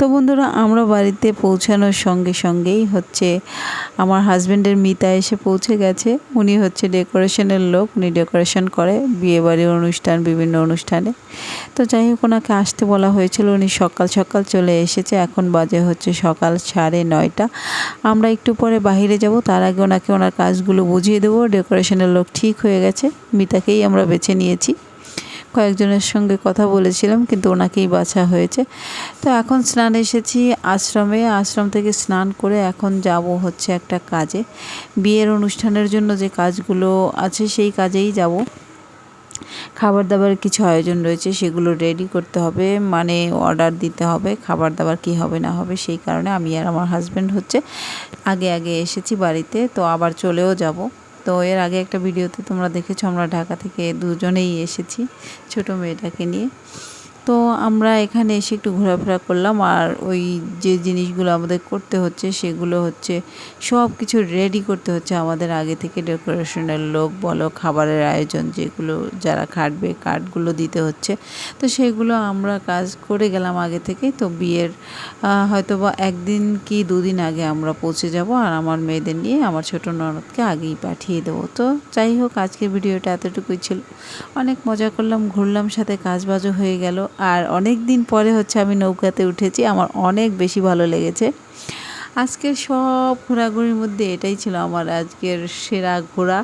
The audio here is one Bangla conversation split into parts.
তো বন্ধুরা, আমরা বাড়িতে পৌঁছানোর সঙ্গে সঙ্গেই হচ্ছে আমার হাজব্যান্ডের মিতা এসে পৌঁছে গেছে। উনি হচ্ছে ডেকোরেশনের লোক, উনি ডেকোরেশন করে, বিয়েবাড়ির অনুষ্ঠান, বিভিন্ন অনুষ্ঠানে। তো যাই হোক, ওনাকে আসতে বলা হয়েছিল, উনি সকাল সকাল চলে এসেছে। এখন বাজে হচ্ছে সকাল সাড়ে নয়টা। আমরা একটু পরে বাহিরে যাব, তার আগে ওনাকে ওনার কাজগুলো বুঝিয়ে দেবো। ডেকোরেশনের লোক ঠিক হয়ে গেছে, মিতাকেই আমরা বেছে নিয়েছি। কয়েকজনের সঙ্গে কথা বলেছিলাম, কিন্তু ওনাকেই বাছা হয়েছে। তো এখন স্নান এসেছি আশ্রমে। আশ্রম থেকে স্নান করে এখন যাব হচ্ছে একটা কাজে। বিয়ের অনুষ্ঠানের জন্য যে কাজগুলো আছে সেই কাজেই যাব। খাবার দাবার কিছু আয়োজন রয়েছে, সেগুলো রেডি করতে হবে মানে অর্ডার দিতে হবে খাবার দাবার কি হবে না হবে সেই কারণে আমি আর আমার হাজব্যান্ড হচ্ছে আগে আগে এসেছি বাড়িতে, তো আবার চলেও যাব। তো এর আগে একটা ভিডিওতে তোমরা দেখেছ, আমরা ঢাকা থেকে দুজনেই এসেছি ছোট মেয়েটাকে নিয়ে। তো আমরা এখানে এসে একটু ঘোরাফেরা করলাম আর ওই যে জিনিসগুলো আমাদের করতে হচ্ছে সেগুলো হচ্ছে সব কিছু রেডি করতে হচ্ছে আমাদের আগে থেকে ডেকোরেশনের লোক বলো খাবারের আয়োজন যেগুলো যারা খাটবে কার্ডগুলো দিতে হচ্ছে। তো সেগুলো আমরা কাজ করে গেলাম আগে থেকে তো বিয়ের হয়তো বা একদিন কি দুদিন আগে আমরা পৌঁছে যাব আর আমার মেয়েদের নিয়ে আমার ছোটো ননদকে আগেই পাঠিয়ে দেবো। তো যাই হোক, আজকের ভিডিওটা এতটুকুই ছিল। অনেক মজা করলাম, ঘুরলাম, সাথে কাজবাজও হয়ে গেল। আর অনেক দিন পরে হচ্ছে আমি নৌকাতে উঠেছি, আমার অনেক বেশি ভালো লেগেছে। আজকের সব ঘোরাঘুরির মধ্যে এটাই ছিল আমার আজকের সেরা ঘোরা,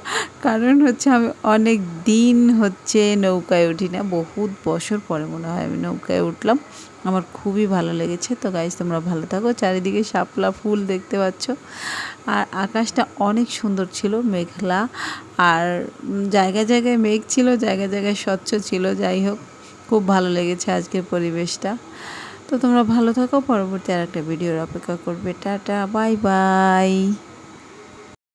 কারণ হচ্ছে আমি অনেক দিন হচ্ছে নৌকায় উঠি না, বহুত বছর পরে মনে হয় আমি নৌকায় উঠলাম, আমার খুবই ভালো লেগেছে। তো গাইজ তোমরা ভালো থাকো, চারিদিকে শাপলা ফুল দেখতে পাচ্ছ, আর আকাশটা অনেক সুন্দর ছিল, মেঘলা, আর জায়গায় জায়গায় মেঘ ছিল, জায়গায় জায়গায় স্বচ্ছ ছিল, যাই হোক। খুব ভালো লেগেছে আজকের পরিবেশটা। তো তোমরা ভালো থাকো, পরবর্তী আর একটা ভিডিওর অপেক্ষা করবে। Tata, bye bye.